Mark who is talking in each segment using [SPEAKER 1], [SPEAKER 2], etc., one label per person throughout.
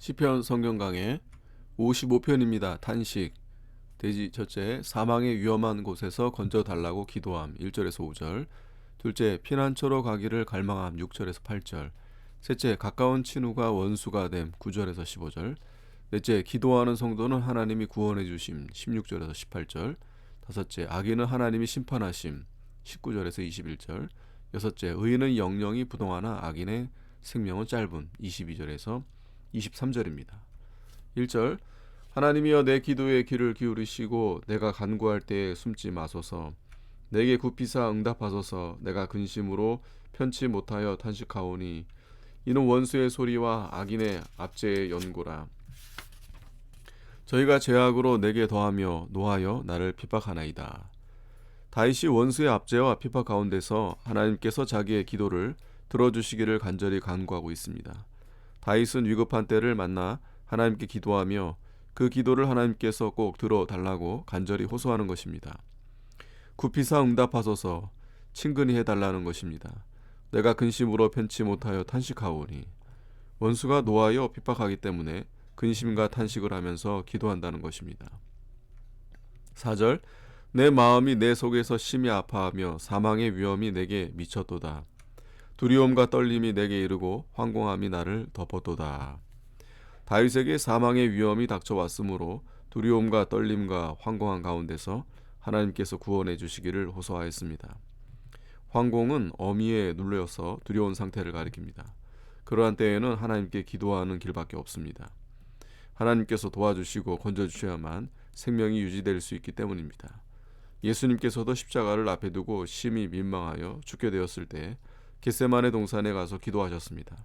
[SPEAKER 1] 시편 성경 강해 55편입니다. 탄식. 돼지 첫째 사망의 위험한 곳에서 건져 달라고 기도함. 1절에서 5절. 둘째 피난처로 가기를 갈망함. 6절에서 8절. 셋째 가까운 친구가 원수가 됨. 9절에서 15절. 넷째 기도하는 성도는 하나님이 구원해 주심. 16절에서 18절. 다섯째 악인은 하나님이 심판하심. 19절에서 21절. 여섯째 의인은 영영이 부동하나 악인의 생명은 짧은. 22절에서 23절입니다. 1절 하나님이여 내 기도에 귀를 기울이시고 내가 간구할 때에 숨지 마소서 내게 굽히사 응답하소서 내가 근심으로 편치 못하여 탄식하오니 이는 원수의 소리와 악인의 압제의 연고라 저희가 죄악으로 내게 더하며 노하여 나를 핍박하나이다 다윗이 원수의 압제와 핍박 가운데서 하나님께서 자기의 기도를 들어주시기를 간절히 간구하고 있습니다. 다윗은 위급한 때를 만나 하나님께 기도하며 그 기도를 하나님께서 꼭 들어달라고 간절히 호소하는 것입니다. 구피사 응답하소서 친근히 해달라는 것입니다. 내가 근심으로 편치 못하여 탄식하오니 원수가 노하여 핍박하기 때문에 근심과 탄식을 하면서 기도한다는 것입니다. 4절 내 마음이 내 속에서 심히 아파하며 사망의 위험이 내게 미쳤도다. 두려움과 떨림이 내게 이르고 황공함이 나를 덮었도다. 다윗에게 사망의 위험이 닥쳐왔으므로 두려움과 떨림과 황공한 가운데서 하나님께서 구원해 주시기를 호소하였습니다. 황공은 어미에 눌려서 두려운 상태를 가리킵니다. 그러한 때에는 하나님께 기도하는 길밖에 없습니다. 하나님께서 도와주시고 건져주셔야만 생명이 유지될 수 있기 때문입니다. 예수님께서도 십자가를 앞에 두고 심히 민망하여 죽게 되었을 때 겟세만의 동산에 가서 기도하셨습니다.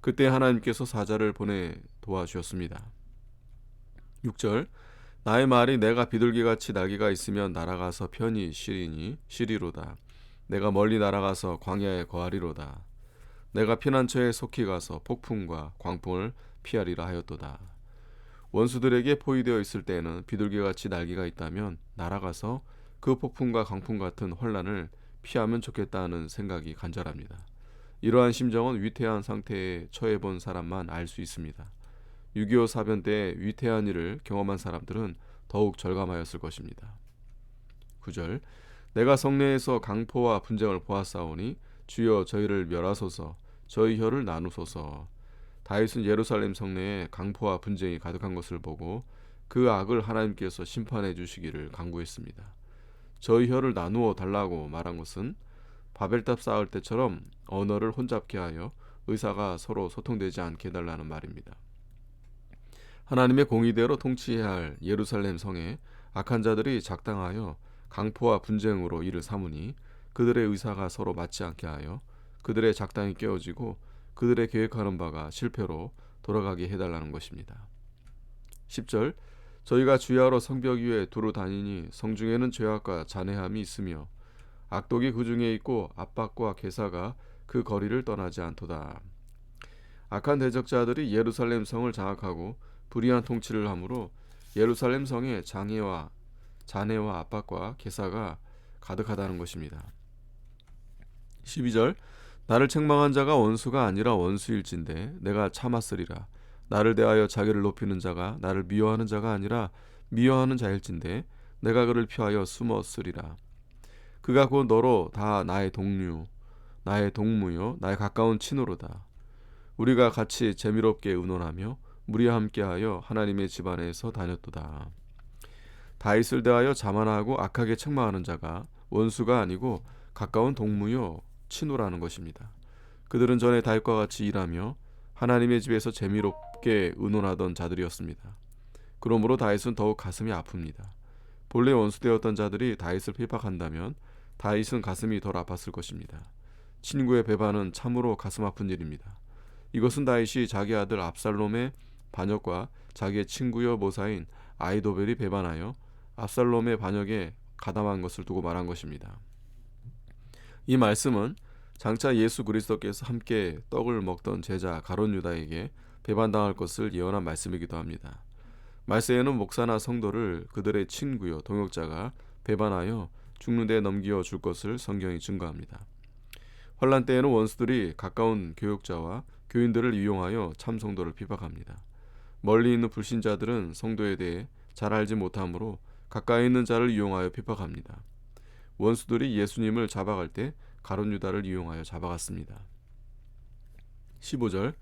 [SPEAKER 1] 그때 하나님께서 사자를 보내 도와주셨습니다. 6절 나의 말이 내가 비둘기같이 날개가 있으면 날아가서 편히 쉬리니 쉬리로다. 내가 멀리 날아가서 광야에 거하리로다. 내가 피난처에 속히 가서 폭풍과 광풍을 피하리라 하였도다. 원수들에게 포위되어 있을 때에는 비둘기같이 날개가 있다면 날아가서 그 폭풍과 강풍 같은 혼란을 피하면 좋겠다는 생각이 간절합니다. 이러한 심정은 위태한 상태에 처해 본 사람만 알 수 있습니다. 6.25 사변 때 위태한 일을 경험한 사람들은 더욱 절감하였을 것입니다. 9절 내가 성내에서 강포와 분쟁을 보았사오니 주여 저희를 멸하소서 저희 혀를 나누소서 다윗은 예루살렘 성내에 강포와 분쟁이 가득한 것을 보고 그 악을 하나님께서 심판해 주시기를 간구했습니다. 저희 혀를 나누어 달라고 말한 것은 바벨탑 쌓을 때처럼 언어를 혼잡게 하여 의사가 서로 소통되지 않게 해달라는 말입니다. 하나님의 공의대로 통치해야 할 예루살렘 성에 악한 자들이 작당하여 강포와 분쟁으로 이를 삼으니 그들의 의사가 서로 맞지 않게 하여 그들의 작당이 깨어지고 그들의 계획하는 바가 실패로 돌아가게 해달라는 것입니다. 10절 저희가 주야로 성벽 위에 두루 다니니 성중에는 죄악과 잔해함이 있으며 악독이 그 중에 있고 압박과 괴사가 그 거리를 떠나지 않도다. 악한 대적자들이 예루살렘 성을 장악하고 불의한 통치를 하므로 예루살렘 성에 장애와 잔해와 압박과 괴사가 가득하다는 것입니다. 12절 나를 책망한 자가 원수가 아니라 원수일진데 내가 참았으리라. 나를 대하여 자기를 높이는 자가 나를 미워하는 자가 아니라 미워하는 자일진데 내가 그를 피하여 숨었으리라. 그가 곧 너로 다 나의 동류, 나의 동무요, 나의 가까운 친으로다. 우리가 같이 재미롭게 의논하며 무리와 함께하여 하나님의 집안에서 다녔도다. 다윗을 대하여 자만하고 악하게 책망하는 자가 원수가 아니고 가까운 동무요 친우라는 것입니다. 그들은 전에 다윗과 같이 일하며 하나님의 집에서 재미롭게 의논하던 자들이었습니다. 그러므로 다윗은 더욱 가슴이 아픕니다. 본래 원수되었던 자들이 다윗을 핍박한다면 다윗은 가슴이 덜 아팠을 것입니다. 친구의 배반은 참으로 가슴 아픈 일입니다. 이것은 다윗이 자기 아들 압살롬의 반역과 자기의 친구여 모사인 아이도벨이 배반하여 압살롬의 반역에 가담한 것을 두고 말한 것입니다. 이 말씀은 장차 예수 그리스도께서 함께 떡을 먹던 제자 가론 유다에게 배반당할 것을 예언한 말씀이기도 합니다. 말세에는 목사나 성도를 그들의 친구요 동역자가 배반하여 죽는 데 넘겨 줄 것을 성경이 증거합니다. 환란 때에는 원수들이 가까운 교육자와 교인들을 이용하여 참 성도를 비박합니다. 멀리 있는 불신자들은 성도에 대해 잘 알지 못하므로 가까이 있는 자를 이용하여 핍박합니다. 원수들이 예수님을 잡아갈 때 가론 유다를 이용하여 잡아갔습니다. 15절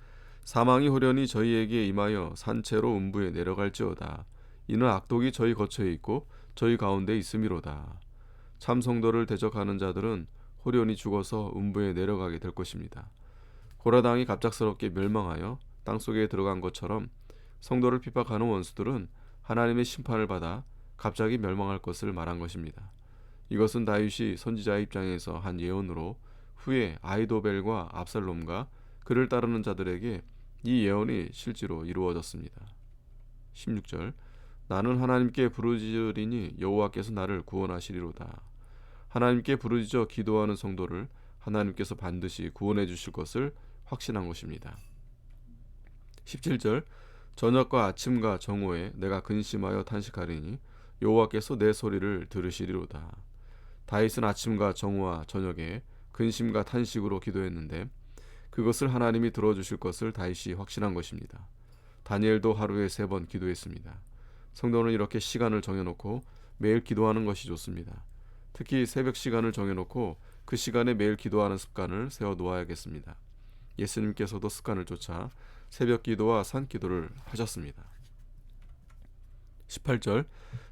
[SPEAKER 1] 사망이 호련히 저희에게 임하여 산채로 음부에 내려갈지어다. 이는 악독이 저희 거처에 있고 저희 가운데 있음이로다. 참 성도를 대적하는 자들은 호련히 죽어서 음부에 내려가게 될 것입니다. 고라당이 갑작스럽게 멸망하여 땅 속에 들어간 것처럼 성도를 핍박하는 원수들은 하나님의 심판을 받아 갑자기 멸망할 것을 말한 것입니다. 이것은 다윗이 선지자의 입장에서 한 예언으로 후에 아이도벨과 압살롬과 그를 따르는 자들에게 이 예언이 실제로 이루어졌습니다. 16절 나는 하나님께 부르짖으리니 여호와께서 나를 구원하시리로다. 하나님께 부르짖어 기도하는 성도를 하나님께서 반드시 구원해 주실 것을 확신한 것입니다. 17절 저녁과 아침과 정오에 내가 근심하여 탄식하리니 여호와께서 내 소리를 들으시리로다. 다윗은 아침과 정오와 저녁에 근심과 탄식으로 기도했는데 그것을 하나님이 들어주실 것을 다윗이 확신한 것입니다. 다니엘도 하루에 세 번 기도했습니다. 성도는 이렇게 시간을 정해놓고 매일 기도하는 것이 좋습니다. 특히 새벽 시간을 정해놓고 그 시간에 매일 기도하는 습관을 세워 놓아야겠습니다. 예수님께서도 습관을 쫓아 새벽 기도와 산 기도를 하셨습니다. 18절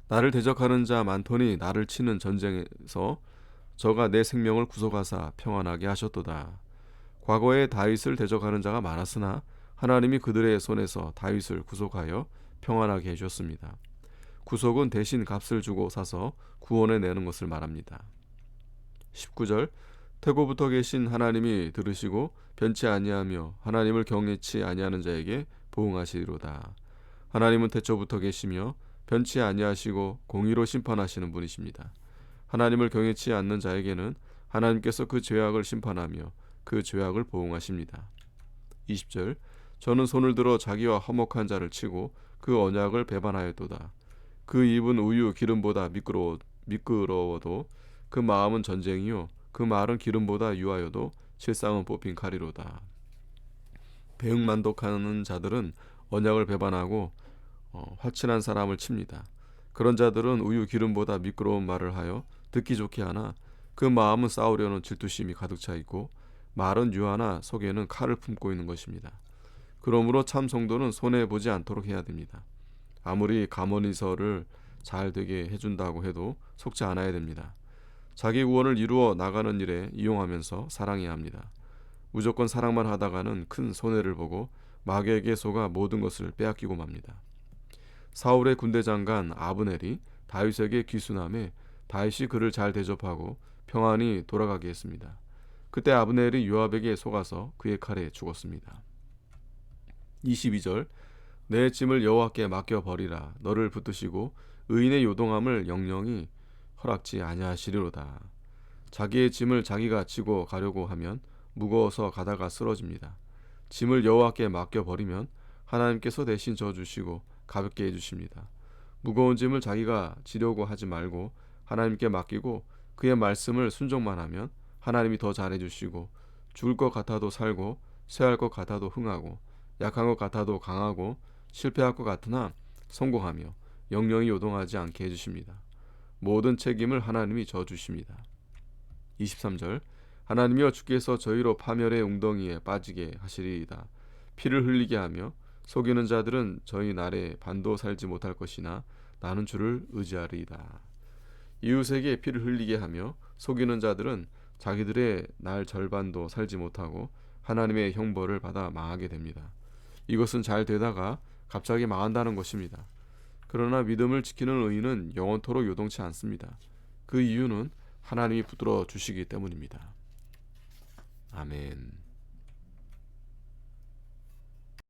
[SPEAKER 1] 나를 대적하는 자 많더니 나를 치는 전쟁에서 저가 내 생명을 구속하사 평안하게 하셨도다. 과거에 다윗을 대적하는 자가 많았으나 하나님이 그들의 손에서 다윗을 구속하여 평안하게 해주셨습니다. 구속은 대신 값을 주고 사서 구원해 내는 것을 말합니다. 19절 태고부터 계신 하나님이 들으시고 변치 아니하며 하나님을 경외치 아니하는 자에게 보응하시리로다. 하나님은 태초부터 계시며 변치 아니하시고 공의로 심판하시는 분이십니다. 하나님을 경외치 않는 자에게는 하나님께서 그 죄악을 심판하며 그 죄악을 보응하십니다. 20절 저는 손을 들어 자기와 화목한 자를 치고 그 언약을 배반하였도다. 그 입은 우유 기름보다 미끄러워, 미끄러워도 그 마음은 전쟁이요 그 말은 기름보다 유하여도 실상은 뽑힌 칼이로다. 배응만독하는 자들은 언약을 배반하고 어, 화친한 사람을 칩니다. 그런 자들은 우유 기름보다 미끄러운 말을 하여 듣기 좋게 하나 그 마음은 싸우려는 질투심이 가득 차 있고 말은 유하나 속에는 칼을 품고 있는 것입니다. 그러므로 참 성도는 손해 보지 않도록 해야 됩니다. 아무리 감언이설을 잘 되게 해준다고 해도 속지 않아야 됩니다. 자기 구원을 이루어 나가는 일에 이용하면서 사랑해야 합니다. 무조건 사랑만 하다가는 큰 손해를 보고 마귀에게 속아 모든 것을 빼앗기고 맙니다. 사울의 군대 장관 아브넬이 다윗에게 귀순함에 다윗이 그를 잘 대접하고 평안히 돌아가게 했습니다. 그때 아브넬이 요압에게 속아서 그의 칼에 죽었습니다. 22절 내 짐을 여호와께 맡겨 버리라 너를 붙드시고 의인의 요동함을 영영이 허락지 아니하시리로다. 자기의 짐을 자기가 지고 가려고 하면 무거워서 가다가 쓰러집니다. 짐을 여호와께 맡겨 버리면 하나님께서 대신 져 주시고 가볍게 해 주십니다. 무거운 짐을 자기가 지려고 하지 말고 하나님께 맡기고 그의 말씀을 순종만 하면 하나님이 더 잘해 주시고 죽을 것 같아도 살고 쇠할 것 같아도 흥하고 약한 것 같아도 강하고 실패할 것 같으나 성공하며 영영이 요동하지 않게 해 주십니다. 모든 책임을 하나님이 져 주십니다. 23절 하나님이여 주께서 저희로 파멸의 웅덩이에 빠지게 하시리이다. 피를 흘리게 하며 속이는 자들은 저희 날에 반도 살지 못할 것이나 나는 주를 의지하리이다. 이웃에게 피를 흘리게 하며 속이는 자들은 자기들의 날 절반도 살지 못하고 하나님의 형벌을 받아 망하게 됩니다. 이것은 잘 되다가 갑자기 망한다는 것입니다. 그러나 믿음을 지키는 의인은 영원토록 요동치 않습니다. 그 이유는 하나님이 붙들어 주시기 때문입니다. 아멘.